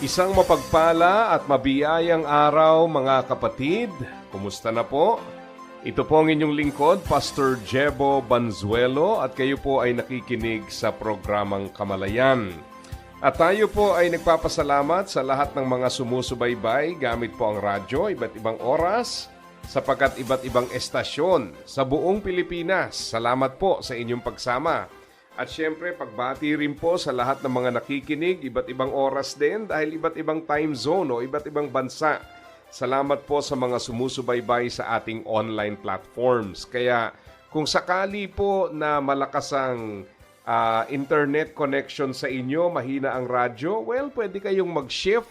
Isang mapagpala at mabiyayang araw mga kapatid. Kumusta na po? Ito po ang inyong lingkod, Pastor Jebo Banzuelo at kayo po ay nakikinig sa programang Kamalayan. At tayo po ay nagpapasalamat sa lahat ng mga sumusubaybay gamit po ang radyo, iba't ibang oras, sapagkat iba't ibang estasyon sa buong Pilipinas. Salamat po sa inyong pagsama. At syempre, pagbati rin po sa lahat ng mga nakikinig, iba't ibang oras din dahil iba't ibang time zone o iba't ibang bansa. Salamat po sa mga sumusubaybay sa ating online platforms. Kaya kung sakali po na malakas ang ah, internet connection sa inyo, mahina ang radyo, well, pwede kayong mag-shift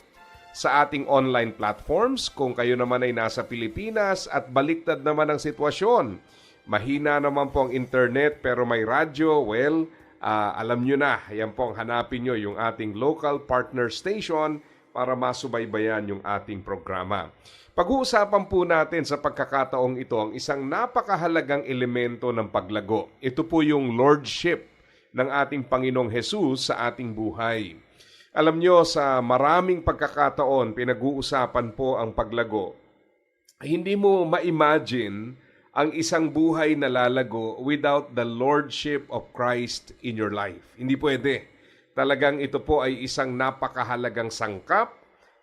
sa ating online platforms kung kayo naman ay nasa Pilipinas at baliktad naman ang sitwasyon. Mahina naman po ang internet pero may radyo, well, ah, alam nyo na, yan po ang hanapin nyo yung ating local partner station para masubaybayan yung ating programa. Pag-uusapan po natin sa pagkakataong ito ang isang napakahalagang elemento ng paglago. Ito po yung lordship ng ating Panginoong Hesus sa ating buhay. Alam nyo, sa maraming pagkakataon, pinag-uusapan po ang paglago. Hindi mo ma-imagine ang isang buhay na lalago without the lordship of Christ in your life. Hindi pwede. Talagang ito po ay isang napakahalagang sangkap,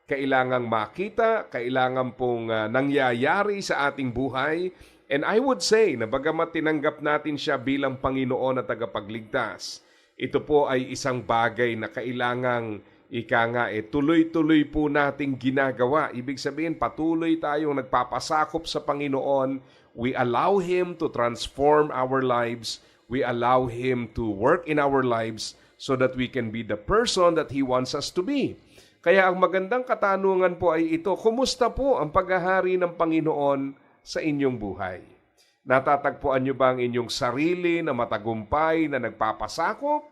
kailangang makita, kailangan pong ah, nangyayari sa ating buhay. And I would say na bagamat tinanggap natin siya bilang Panginoon at tagapagligtas, ito po ay isang bagay na kailangang ika nga eh, tuloy-tuloy po nating ginagawa. Ibig sabihin, patuloy tayong nagpapasakop sa Panginoon. We allow Him to transform our lives. We allow Him to work in our lives so that we can be the person that He wants us to be. Kaya ang magandang katanungan po ay ito, kumusta po ang paghahari ng Panginoon sa inyong buhay? Natatagpuan niyo ba ang inyong sarili na matagumpay na nagpapasakop?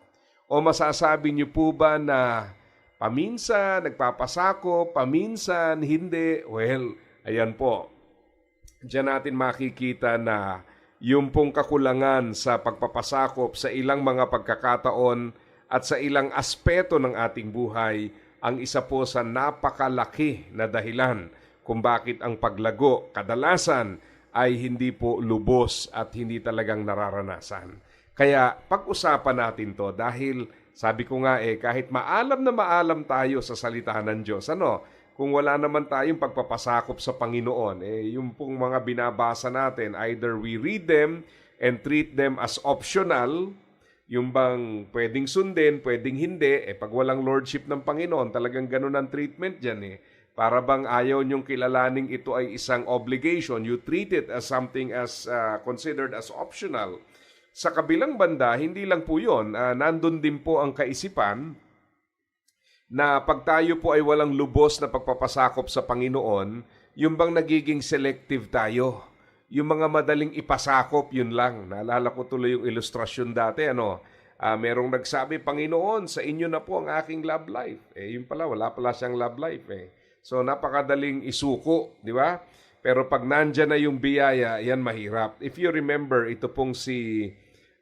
O masasabi niyo po ba na paminsan nagpapasakop, paminsan hindi? Well, ayan po. Diyan natin makikita na yung pong kakulangan sa pagpapasakop sa ilang mga pagkakataon at sa ilang aspeto ng ating buhay ang isa po sa napakalaki na dahilan kung bakit ang paglago kadalasan ay hindi po lubos at hindi talagang nararanasan. Kaya pag-usapan natin to dahil sabi ko nga eh kahit maalam na maalam tayo sa salita ng Diyos, ano, kung wala naman tayong pagpapasakop sa Panginoon, eh yung pong mga binabasa natin, either we read them and treat them as optional, yung bang pwedeng sundin, pwedeng hindi, eh pag walang lordship ng Panginoon, talagang ganun ang treatment dyan eh. Para bang ayaw niyong kilalaning ito ay isang obligation, you treat it as something as uh, considered as optional. Sa kabilang banda, hindi lang po yun, uh, nandun din po ang kaisipan na pag tayo po ay walang lubos na pagpapasakop sa Panginoon, yung bang nagiging selective tayo. Yung mga madaling ipasakop, yun lang. Naalala ko tuloy yung ilustrasyon dati, ano, ah, merong nagsabi, Panginoon, sa inyo na po ang aking love life. Eh, yun pala, wala pala siyang love life eh. So, napakadaling isuko, di ba? Pero pag nandyan na yung biyaya, yan mahirap. If you remember, ito pong si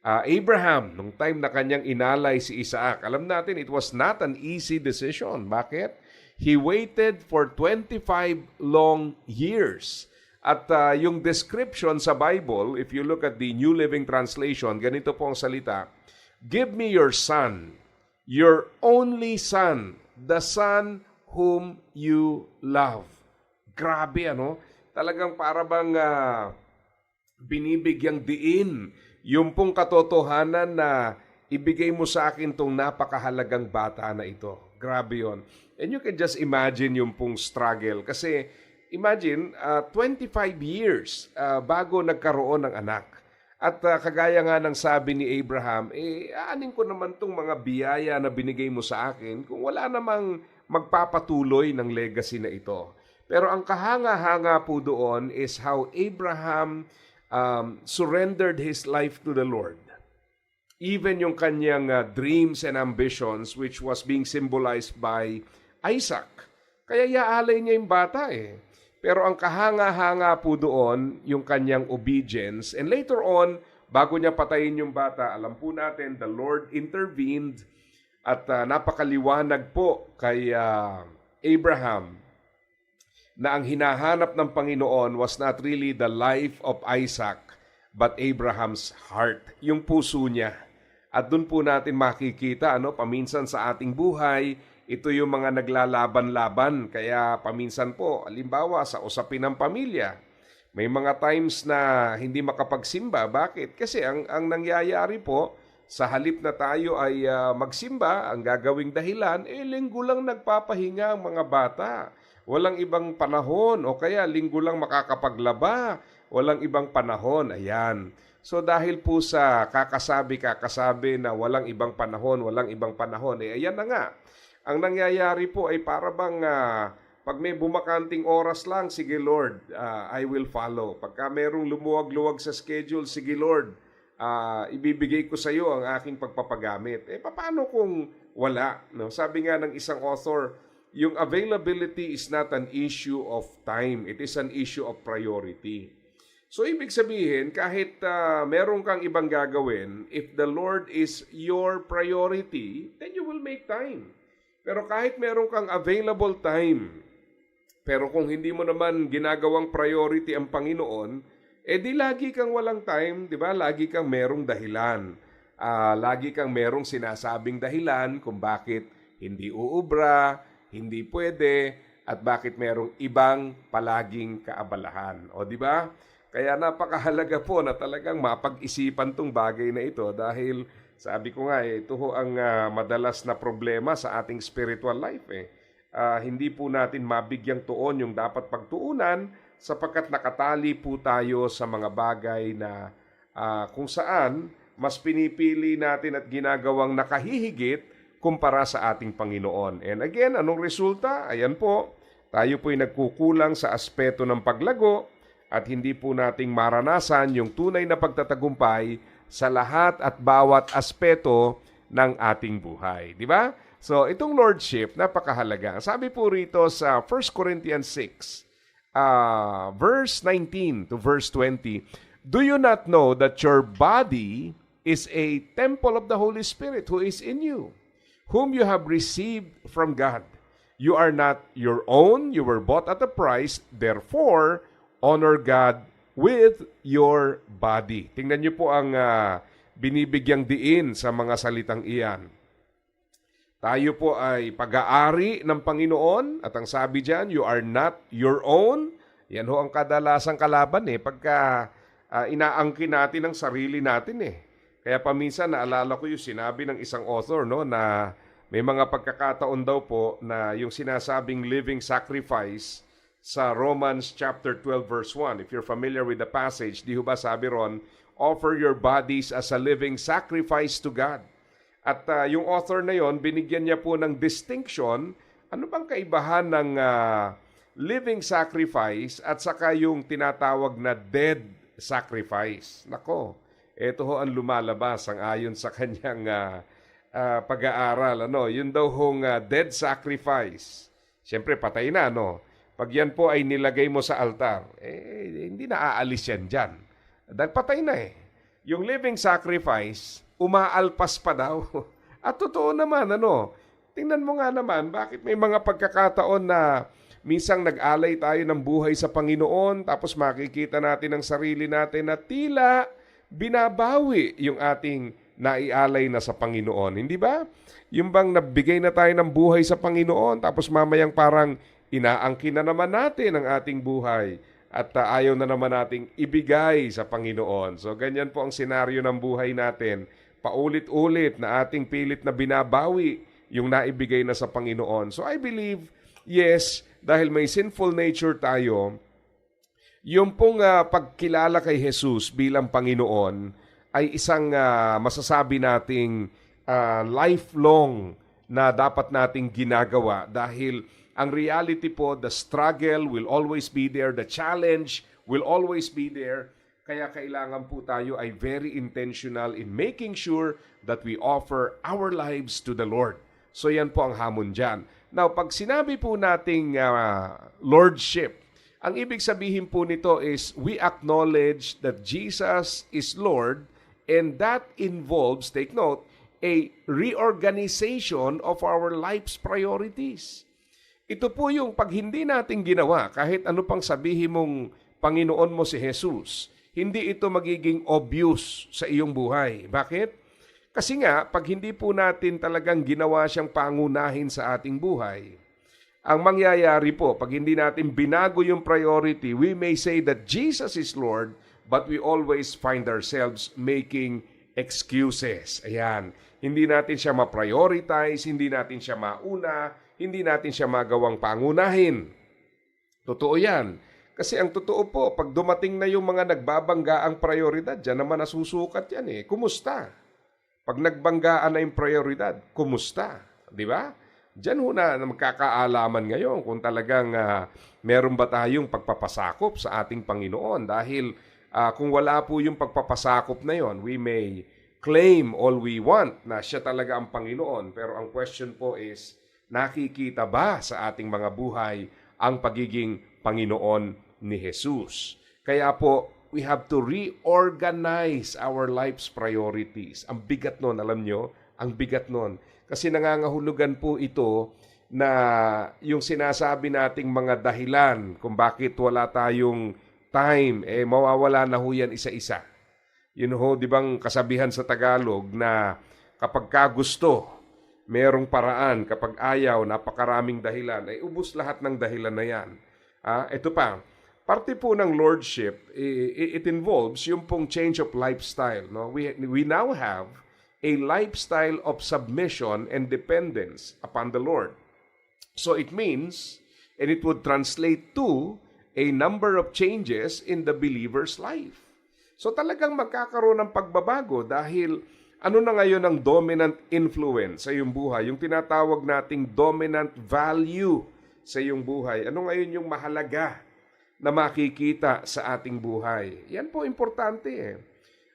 ah, Abraham, nung time na kanyang inalay si Isaac, alam natin, it was not an easy decision. Bakit? He waited for 25 long years. At ah, yung description sa Bible, if you look at the New Living Translation, ganito po ang salita, Give me your son, your only son, the son whom you love. Grabe ano? Talagang para bang ah, binibigyang diin yung pong katotohanan na ibigay mo sa akin tong napakahalagang bata na ito. Grabe yon. And you can just imagine yung pong struggle. Kasi imagine, uh, 25 years uh, bago nagkaroon ng anak. At ah, kagaya nga ng sabi ni Abraham, eh, aanin ko naman tong mga biyaya na binigay mo sa akin kung wala namang magpapatuloy ng legacy na ito. Pero ang kahanga-hanga po doon is how Abraham um, surrendered his life to the Lord. Even yung kanyang uh, dreams and ambitions which was being symbolized by Isaac. Kaya iaalay niya yung bata eh. Pero ang kahanga-hanga po doon, yung kanyang obedience. And later on, bago niya patayin yung bata, alam po natin, the Lord intervened at uh, napakaliwanag po kay uh, Abraham na ang hinahanap ng Panginoon was not really the life of Isaac, but Abraham's heart, yung puso niya. At doon po natin makikita, ano, paminsan sa ating buhay, ito yung mga naglalaban-laban. Kaya paminsan po, alimbawa sa usapin ng pamilya, may mga times na hindi makapagsimba. Bakit? Kasi ang, ang nangyayari po, sa halip na tayo ay ah, magsimba, ang gagawing dahilan, eh linggo lang nagpapahinga ang mga bata. Walang ibang panahon o kaya linggo lang makakapaglaba. Walang ibang panahon. Ayan. So dahil po sa kakasabi-kakasabi na walang ibang panahon, walang ibang panahon, eh ayan na nga. Ang nangyayari po ay para bang ah, pag may bumakanting oras lang, sige Lord, ah, I will follow. Pagka merong lumuwag-luwag sa schedule, sige Lord, ah, ibibigay ko sa iyo ang aking pagpapagamit. Eh paano kung wala? No? Sabi nga ng isang author, yung availability is not an issue of time. It is an issue of priority. So ibig sabihin, kahit uh, meron kang ibang gagawin, if the Lord is your priority, then you will make time. Pero kahit meron kang available time, pero kung hindi mo naman ginagawang priority ang Panginoon, eh di lagi kang walang time, di ba? Lagi kang merong dahilan. Ah, lagi kang merong sinasabing dahilan kung bakit hindi uubra, hindi pwede, at bakit merong ibang palaging kaabalahan. O di ba? Kaya napakahalaga po na talagang mapag-isipan tong bagay na ito dahil sabi ko nga eh, ito ho ang ah, madalas na problema sa ating spiritual life eh. Ah, hindi po natin mabigyang tuon yung dapat pagtuunan sapagkat nakatali po tayo sa mga bagay na ah, kung saan mas pinipili natin at ginagawang nakahihigit kumpara sa ating Panginoon. And again, anong resulta? Ayan po, tayo po'y nagkukulang sa aspeto ng paglago at hindi po nating maranasan yung tunay na pagtatagumpay sa lahat at bawat aspeto ng ating buhay. Di ba? So, itong lordship, napakahalaga. Sabi po rito sa 1 Corinthians 6, uh, verse 19 to verse 20, Do you not know that your body is a temple of the Holy Spirit who is in you, whom you have received from God? You are not your own, you were bought at a price, therefore, honor God with your body. Tingnan niyo po ang ah, binibigyang diin sa mga salitang iyan. Tayo po ay pag-aari ng Panginoon at ang sabi diyan, you are not your own. Yan ho ang kadalasang kalaban eh pagka ah, inaangkin natin ang sarili natin eh. Kaya paminsan naalala ko yung sinabi ng isang author no na may mga pagkakataon daw po na yung sinasabing living sacrifice sa Romans chapter 12 verse 1. If you're familiar with the passage, di ba sabi ron, offer your bodies as a living sacrifice to God. At ah, yung author na yon, binigyan niya po ng distinction, ano bang kaibahan ng ah, living sacrifice at saka yung tinatawag na dead sacrifice. Nako, ito ho ang lumalabas ang ayon sa kanyang ah, ah, pag-aaral. Ano, yun daw hong ah, dead sacrifice. Siyempre, patay na, no? Pag yan po ay nilagay mo sa altar, eh, hindi na aalis yan dyan. Dahil patay na eh. Yung living sacrifice, umaalpas pa daw. At totoo naman, ano, tingnan mo nga naman, bakit may mga pagkakataon na minsang nag-alay tayo ng buhay sa Panginoon, tapos makikita natin ang sarili natin na tila binabawi yung ating naialay na sa Panginoon. Hindi ba? Yung bang nabigay na tayo ng buhay sa Panginoon, tapos mamayang parang inaangkin na naman natin ang ating buhay at uh, ayaw na naman nating ibigay sa Panginoon. So ganyan po ang senaryo ng buhay natin. Paulit-ulit na ating pilit na binabawi yung naibigay na sa Panginoon. So I believe, yes, dahil may sinful nature tayo, Yung pong ah, pagkilala kay Jesus bilang Panginoon ay isang ah, masasabi nating ah, lifelong na dapat nating ginagawa dahil ang reality po, the struggle will always be there, the challenge will always be there. Kaya kailangan po tayo ay very intentional in making sure that we offer our lives to the Lord. So yan po ang hamon dyan. Now, pag sinabi po nating ah, lordship, ang ibig sabihin po nito is we acknowledge that Jesus is Lord and that involves, take note, a reorganization of our life's priorities. Ito po yung pag hindi natin ginawa, kahit ano pang sabihin mong Panginoon mo si Jesus, hindi ito magiging obvious sa iyong buhay. Bakit? Kasi nga, pag hindi po natin talagang ginawa siyang pangunahin sa ating buhay, ang mangyayari po, pag hindi natin binago yung priority, we may say that Jesus is Lord, but we always find ourselves making excuses. Ayan. Hindi natin siya ma-prioritize, hindi natin siya mauna, hindi natin siya magawang pangunahin. Totoo yan. Kasi ang totoo po, pag dumating na yung mga nagbabangga ang prioridad, dyan naman nasusukat yan eh. Kumusta? Pag nagbanggaan na yung prioridad, kumusta? Di ba? Diyan ho na magkakaalaman ngayon kung talagang ah, meron ba tayong pagpapasakop sa ating Panginoon. Dahil ah, kung wala po yung pagpapasakop na yon, we may claim all we want na siya talaga ang Panginoon. Pero ang question po is, nakikita ba sa ating mga buhay ang pagiging Panginoon ni Jesus? Kaya po, we have to reorganize our life's priorities. Ang bigat nun, alam nyo, ang bigat nun. Kasi nangangahulugan po ito na yung sinasabi nating mga dahilan kung bakit wala tayong time, eh mawawala na ho yan isa-isa. Yun ho, di bang kasabihan sa Tagalog na kapag ka gusto, merong paraan. Kapag ayaw, napakaraming dahilan. Ay ubus lahat ng dahilan na yan. Ah, ito pa, parte po ng lordship, i- it involves yung pong change of lifestyle. No? We, we now have a lifestyle of submission and dependence upon the Lord. So it means, and it would translate to a number of changes in the believer's life. So talagang magkakaroon ng pagbabago dahil ano na ngayon ang dominant influence sa iyong buhay? Yung tinatawag nating dominant value sa iyong buhay. Ano ngayon yung mahalaga na makikita sa ating buhay? Yan po importante eh.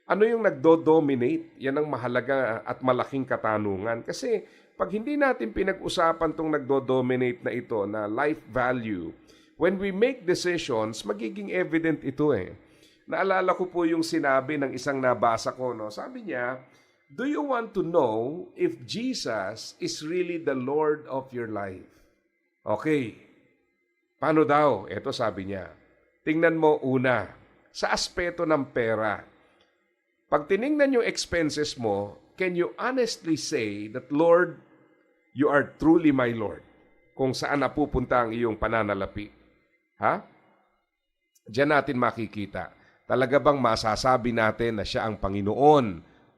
Ano yung nagdo-dominate? Yan ang mahalaga at malaking katanungan. Kasi pag hindi natin pinag-usapan tong nagdo-dominate na ito na life value, when we make decisions, magiging evident ito eh. Naalala ko po yung sinabi ng isang nabasa ko, no? Sabi niya, Do you want to know if Jesus is really the Lord of your life? Okay. Paano daw? Ito sabi niya. Tingnan mo una, sa aspeto ng pera. Pag tiningnan yung expenses mo, can you honestly say that, Lord, you are truly my Lord? Kung saan napupunta ang iyong pananalapi. Ha? Diyan natin makikita. Talaga bang masasabi natin na siya ang Panginoon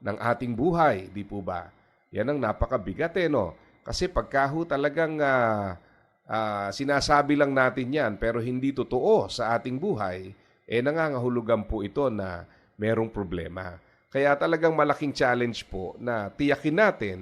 ng ating buhay, di po ba? Yan ang napakabigat eh, no? Kasi pagkaho talagang ah, ah, sinasabi lang natin yan pero hindi totoo sa ating buhay, eh nangangahulugan po ito na merong problema. Kaya talagang malaking challenge po na tiyakin natin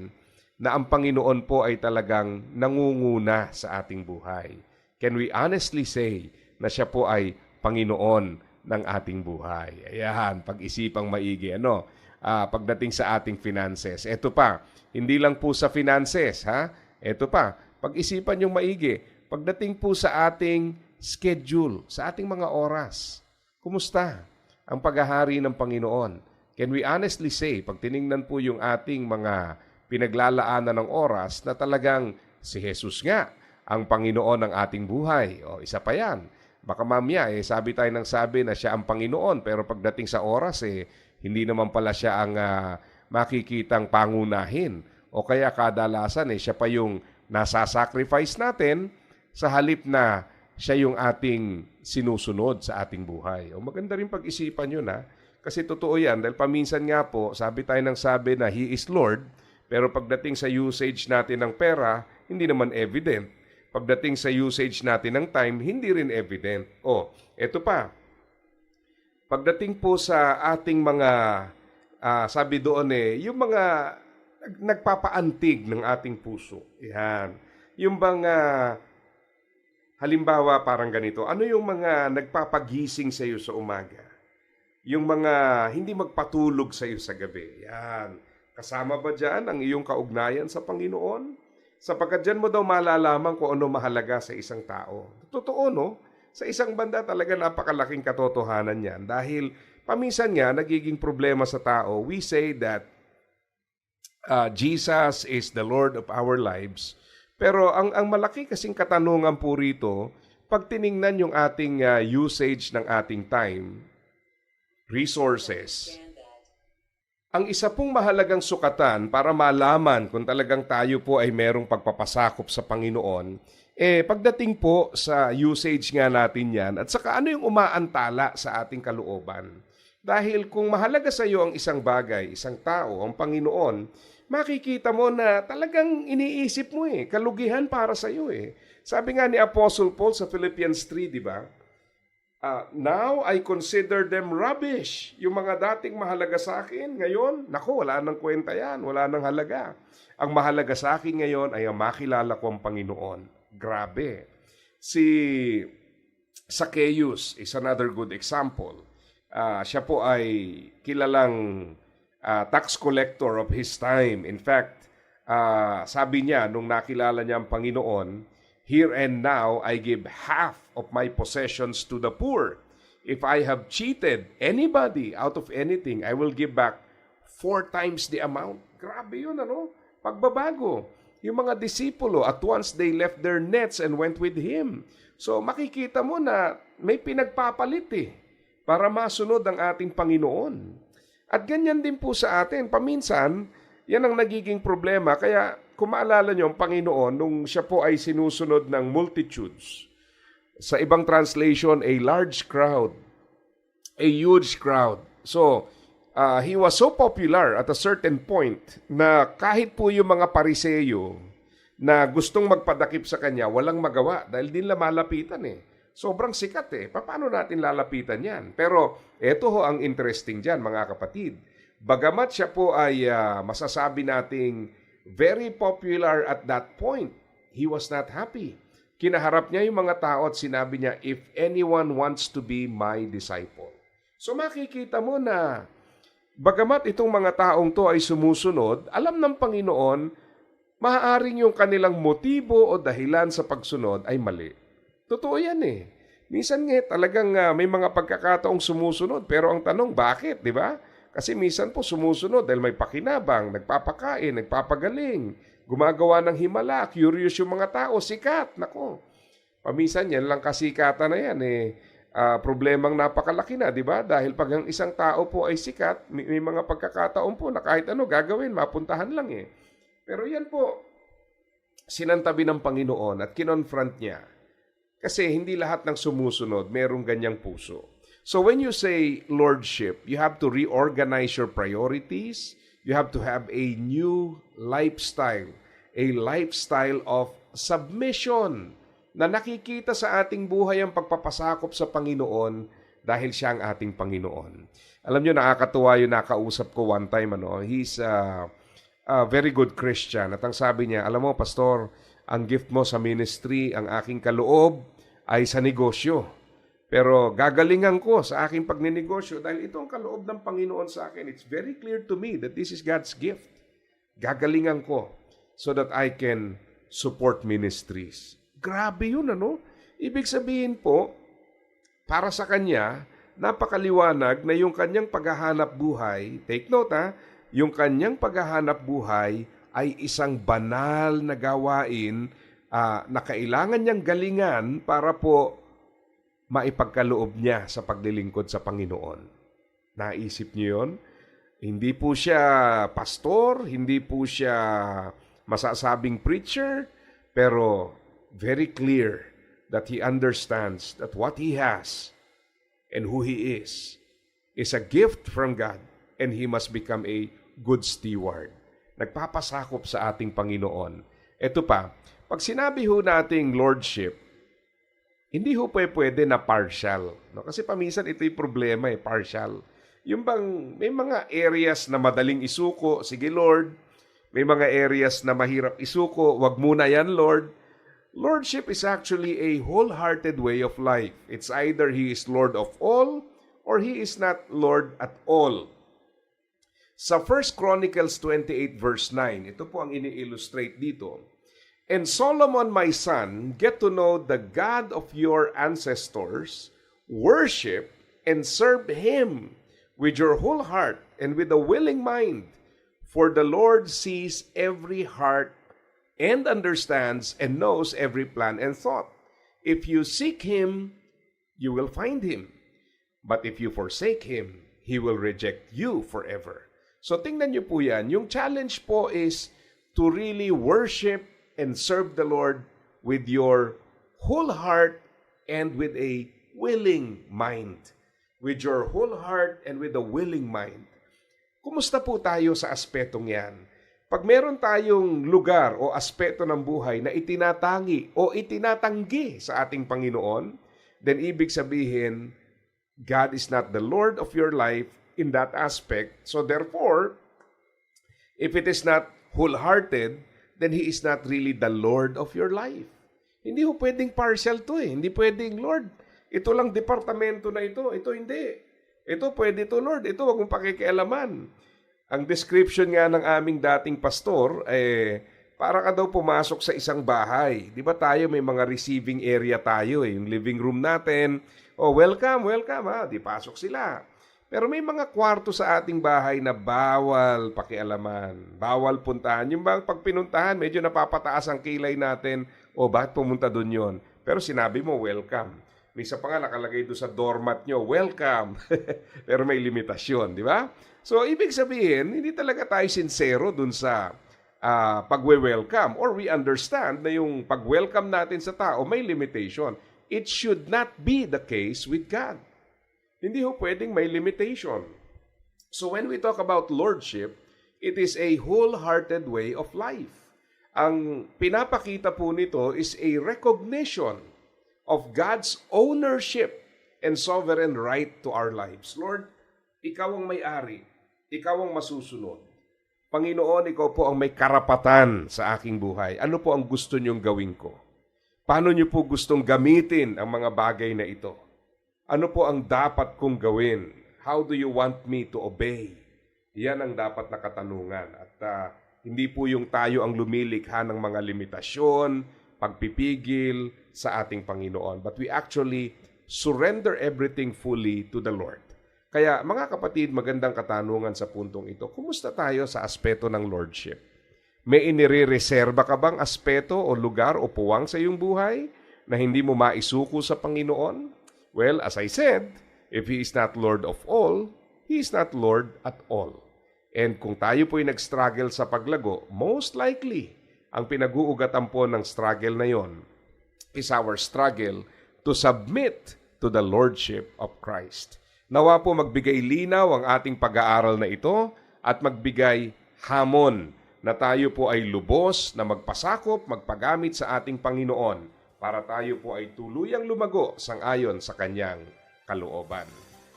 na ang Panginoon po ay talagang nangunguna sa ating buhay. Can we honestly say na siya po ay Panginoon ng ating buhay? Ayan, pag-isipang maigi. Ano? Ah, pagdating sa ating finances. Ito pa, hindi lang po sa finances, ha? Ito pa, pag-isipan yung maigi. Pagdating po sa ating schedule, sa ating mga oras. Kumusta ang paghahari ng Panginoon? Can we honestly say, pag tiningnan po yung ating mga pinaglalaanan ng oras, na talagang si Jesus nga ang Panginoon ng ating buhay. O isa pa yan. Baka mamaya, eh, sabi tayo ng sabi na siya ang Panginoon, pero pagdating sa oras, eh, hindi naman pala siya ang ah, makikitang pangunahin. O kaya kadalasan, eh, siya pa yung nasa-sacrifice natin sa halip na siya yung ating sinusunod sa ating buhay. O maganda rin pag-isipan yun ha. Kasi totoo yan, dahil paminsan nga po, sabi tayo ng sabi na He is Lord, pero pagdating sa usage natin ng pera, hindi naman evident. Pagdating sa usage natin ng time, hindi rin evident. O, eto pa, pagdating po sa ating mga, ah, sabi doon eh, yung mga nag- nagpapaantig ng ating puso. Yan. Yung bang, ah, halimbawa parang ganito, ano yung mga nagpapagising sa iyo sa umaga? Yung mga hindi magpatulog sa iyo sa gabi. Yan. Kasama ba dyan ang iyong kaugnayan sa Panginoon? Sapagkat dyan mo daw malalaman kung ano mahalaga sa isang tao. Totoo, no? Sa isang banda talaga napakalaking katotohanan yan. Dahil paminsan nga, nagiging problema sa tao, we say that uh, Jesus is the Lord of our lives. Pero ang, ang malaki kasing katanungan po rito, pag tiningnan yung ating uh, usage ng ating time, resources, ang isa pong mahalagang sukatan para malaman kung talagang tayo po ay merong pagpapasakop sa Panginoon, eh pagdating po sa usage nga natin yan at saka ano yung umaantala sa ating kalooban. Dahil kung mahalaga sa iyo ang isang bagay, isang tao, ang Panginoon, makikita mo na talagang iniisip mo eh, kalugihan para sa iyo eh. Sabi nga ni Apostle Paul sa Philippians 3, di ba? Ah, now I consider them rubbish. Yung mga dating mahalaga sa akin, ngayon, nako, wala nang kwenta yan, wala nang halaga. Ang mahalaga sa akin ngayon ay ang makilala ko ang Panginoon. Grabe. Si Zacchaeus is another good example. Ah, siya po ay kilalang ah, tax collector of his time. In fact, ah, sabi niya nung nakilala niya ang Panginoon, Here and now I give half of my possessions to the poor. If I have cheated anybody out of anything, I will give back four times the amount. Grabe yun, ano? Pagbabago. Yung mga disipulo, at once they left their nets and went with him. So makikita mo na may pinagpapalit eh para masunod ang ating Panginoon. At ganyan din po sa atin. Paminsan, yan ang nagiging problema. Kaya kung maalala nyo, ang Panginoon, nung siya po ay sinusunod ng multitudes, sa ibang translation, a large crowd, a huge crowd. So, uh, he was so popular at a certain point na kahit po yung mga pariseyo na gustong magpadakip sa kanya, walang magawa dahil din malapitan eh. Sobrang sikat eh. Paano natin lalapitan yan? Pero eto ho ang interesting dyan mga kapatid. Bagamat siya po ay uh, masasabi nating very popular at that point, he was not happy. Kinaharap niya yung mga tao at sinabi niya, if anyone wants to be my disciple. So makikita mo na bagamat itong mga taong to ay sumusunod, alam ng Panginoon, maaaring yung kanilang motibo o dahilan sa pagsunod ay mali. Totoo yan eh. Minsan nga talagang uh, may mga pagkakataong sumusunod pero ang tanong bakit, di ba? Kasi minsan po sumusunod dahil may pakinabang, nagpapakain, nagpapagaling, gumagawa ng himala, curious yung mga tao, sikat, nako. Paminsan yan lang kasikatan na yan eh. Uh, problemang napakalaki na, di ba? Dahil pag ang isang tao po ay sikat, may, may mga pagkakataon po na kahit ano gagawin, mapuntahan lang eh. Pero yan po, sinantabi ng Panginoon at kinonfront niya. Kasi hindi lahat ng sumusunod merong ganyang puso. So when you say lordship, you have to reorganize your priorities. You have to have a new lifestyle, a lifestyle of submission na nakikita sa ating buhay ang pagpapasakop sa Panginoon dahil siya ang ating Panginoon. Alam niyo nakakatuwa yung nakausap ko one time ano, he's a, a very good Christian at ang sabi niya, alam mo pastor, ang gift mo sa ministry, ang aking kaloob ay sa negosyo. Pero gagalingan ko sa aking pagninegosyo dahil ito ang kaloob ng Panginoon sa akin. It's very clear to me that this is God's gift. Gagalingan ko so that I can support ministries. Grabe yun, ano? Ibig sabihin po, para sa kanya, napakaliwanag na yung kanyang paghahanap buhay, take note ha, yung kanyang paghahanap buhay ay isang banal na gawain uh, na kailangan niyang galingan para po maipagkaloob niya sa paglilingkod sa Panginoon. Naisip niyo yon? Hindi po siya pastor, hindi po siya masasabing preacher, pero very clear that he understands that what he has and who he is is a gift from God and he must become a good steward. Nagpapasakop sa ating Panginoon. Ito pa, pag sinabi ho nating lordship, Hindi ho pwe- pwede na partial. No? Kasi paminsan ito yung problema eh, partial. Yung bang may mga areas na madaling isuko, sige Lord. May mga areas na mahirap isuko, wag muna yan Lord. Lordship is actually a wholehearted way of life. It's either He is Lord of all or He is not Lord at all. Sa 1 Chronicles 28 verse 9, ito po ang ini-illustrate dito. And Solomon, my son, get to know the God of your ancestors, worship and serve Him with your whole heart and with a willing mind. For the Lord sees every heart and understands and knows every plan and thought. If you seek Him, you will find Him. But if you forsake Him, He will reject you forever. So tingnan niyo po yan. Yung challenge po is to really worship and serve the Lord with your whole heart and with a willing mind. With your whole heart and with a willing mind. Kumusta po tayo sa aspetong yan? Pag meron tayong lugar o aspeto ng buhay na itinatangi o itinatanggi sa ating Panginoon, then ibig sabihin, God is not the Lord of your life in that aspect. So therefore, if it is not wholehearted, then He is not really the Lord of your life. Hindi ho pwedeng partial to eh. Hindi pwedeng, Lord, ito lang departamento na ito. Ito hindi. Ito pwede to, Lord. Ito wag mong pakikialaman. Ang description nga ng aming dating pastor, eh, para ka daw pumasok sa isang bahay. Di ba tayo may mga receiving area tayo eh. Yung living room natin. Oh, welcome, welcome ha. Di pasok sila. Pero may mga kwarto sa ating bahay na bawal pakialaman, bawal puntahan. Yung bang pag medyo napapataas ang kilay natin, o bakit pumunta doon yon? Pero sinabi mo, welcome. May isa pa nga nakalagay doon sa doormat nyo, welcome. Pero may limitasyon, di ba? So, ibig sabihin, hindi talaga tayo sincero doon sa ah, pagwe-welcome. Or we understand na yung pag-welcome natin sa tao may limitation. It should not be the case with God. Hindi ho pwedeng may limitation. So when we talk about lordship, it is a wholehearted way of life. Ang pinapakita po nito is a recognition of God's ownership and sovereign right to our lives. Lord, ikaw ang may-ari. Ikaw ang masusunod. Panginoon, ikaw po ang may karapatan sa aking buhay. Ano po ang gusto niyong gawin ko? Paano niyo po gustong gamitin ang mga bagay na ito? Ano po ang dapat kong gawin? How do you want me to obey? Yan ang dapat na katanungan. At ah, hindi po yung tayo ang lumilikha ng mga limitasyon, pagpipigil sa ating Panginoon. But we actually surrender everything fully to the Lord. Kaya mga kapatid, magandang katanungan sa puntong ito. Kumusta tayo sa aspeto ng Lordship? May inire-reserba ka bang aspeto o lugar o puwang sa iyong buhay na hindi mo maisuko sa Panginoon? Well, as I said, if He is not Lord of all, He is not Lord at all. And kung tayo po'y nag-struggle sa paglago, most likely, ang pinag-uugatan po ng struggle na yon is our struggle to submit to the Lordship of Christ. Nawa po magbigay linaw ang ating pag-aaral na ito at magbigay hamon na tayo po ay lubos na magpasakop, magpagamit sa ating Panginoon para tayo po ay tuluyang lumago sang ayon sa kanyang kalooban.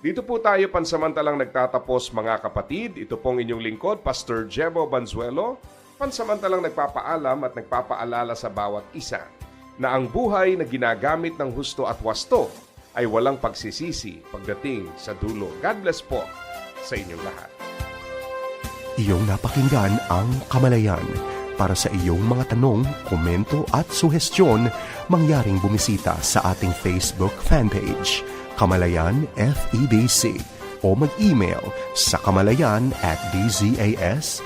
Dito po tayo pansamantalang nagtatapos mga kapatid. Ito pong inyong lingkod, Pastor Jebo Banzuelo, pansamantalang nagpapaalam at nagpapaalala sa bawat isa na ang buhay na ginagamit ng husto at wasto ay walang pagsisisi pagdating sa dulo. God bless po sa inyong lahat. Iyong napakinggan ang Kamalayan. Para sa iyong mga tanong, komento at suhestyon, mangyaring bumisita sa ating Facebook fanpage, Kamalayan FEBC o mag-email sa kamalayan at dzas.febc.ph.